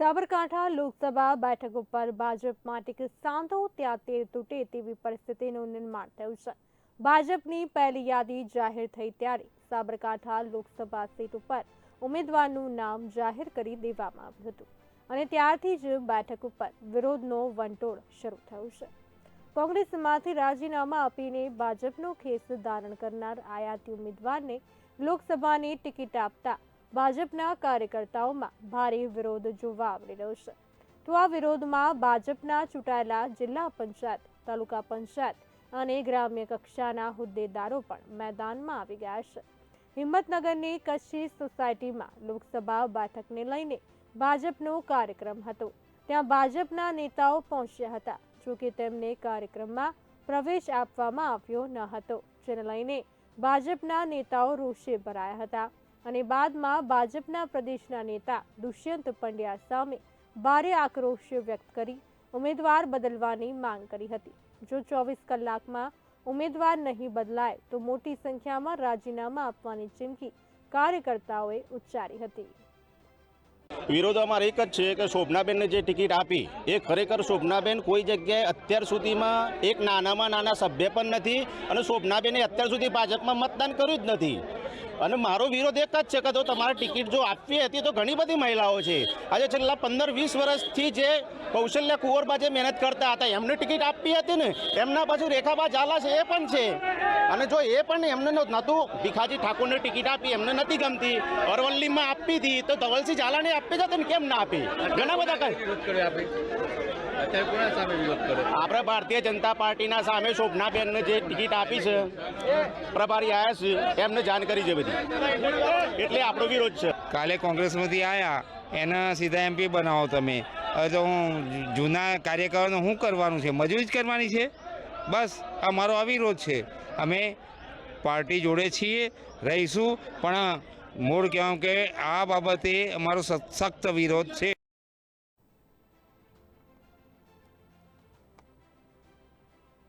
સાબરકાંઠા લોકસભા બેઠક ઉપર ભાજપ માટે સાંધો ત્યાં તેર તૂટે તેવી પરિસ્થિતિનું નિર્માણ થયું છે. ભાજપની પહેલી યાદી જાહેર થઈ ત્યારે સાબરકાંઠા લોકસભા સીટ ઉપર ઉમેદવારનું નામ જાહેર કરી દેવામાં આવ્યું હતું અને ત્યારથી જ બેઠક ઉપર વિરોધનો વંટોળ શરૂ થયો છે. કોંગ્રેસમાંથી રાજીનામા આપીને ભાજપનો ખેસ ધારણ કરનાર આયાતી ઉમેદવારને લોકસભાની ટિકિટ આપતા ભાજપના કાર્યકર્તાઓમાં ભારે વિરોધ જોવા આવી રહ્યો છે. તો આ વિરોધમાં ભાજપના ચૂંટાયેલા જિલ્લા પંચાયત, તાલુકા પંચાયત અને ગ્રામ્ય કક્ષાના હોદ્દેદારો પણ મેદાનમાં આવી ગયા છે. હિંમતનગરની કચ્છી સોસાયટીમાં લોકસભા બેઠકને લઈને ભાજપનો કાર્યક્રમ હતો. ત્યાં ભાજપના નેતાઓ પહોંચ્યા હતા જોકે તેમને કાર્યક્રમમાં પ્રવેશ આપવામાં આવ્યો ન હતો, જેને લઈને ભાજપના નેતાઓ રોષે ભરાયા હતા. અને બાદમાં ભાજપના પ્રદેશના નેતા દુષ્યંત પંડ્યા સામે ભારે આક્રોશ વ્યક્ત કરી ઉમેદવાર બદલવાની માંગ કરી હતી. જો ચોવીસ કલાકમાં ઉમેદવાર નહીં બદલાય, તો મોટી સંખ્યામાં રાજીનામા આપવાની ચીમકી કાર્યકર્તાઓએ ઉચ્ચારી હતી. વિરોધ અમારે એક જ છે કે શોભનાબેનને જે ટિકિટ આપી, એ ખરેખર શોભનાબેન કોઈ જગ્યાએ અત્યાર સુધીમાં એક નાનામાં નાના સભ્ય પણ નથી અને શોભનાબેને અત્યાર સુધી ભાજપમાં મતદાન કર્યું જ નથી. અને મારો વિરોધ એક જ છે કે જો તમારે ટિકિટ જો આપવી હતી તો ઘણી બધી મહિલાઓ છે. આજે છેલ્લા પંદર વીસ વર્ષથી જે કૌશલ્ય કુંવરબા જે મહેનત કરતા હતા એમને ટિકિટ આપવી હતી ને એમના પાછું રેખાબા ઝાલા છે એ પણ છે. અને જો એ પણ એમને નહોતું ભીખાજી ઠાકોરને ટિકિટ આપી એમને નથી ગમતી. અરવલ્લીમાં આપી હતી તો ધવલસિંહ ઝાલાને આપી જતી ને કેમ ના આપી? ઘણા બધા આપણે. ભારતીય જનતા પાર્ટીના સામે શોભનાબેનને જે ટિકિટ આપી છે પ્રભારી આવ્યા છે એમને જાણકારી છે બધી. એટલે આપણો વિરોધ છે. કાલે કોંગ્રેસમાંથી આવ્યા એના સીધા એમપી બનાવો તમે. હવે તો હું જૂના કાર્યકરોને શું કરવાનું છે? મજૂરી જ કરવાની છે? બસ, આ મારો આ વિરોધ છે. અમે પાર્ટી જોડે છીએ, રહીશું, પણ મૂળ કહેવાય કે આ બાબતે અમારો સખ્ત વિરોધ છે.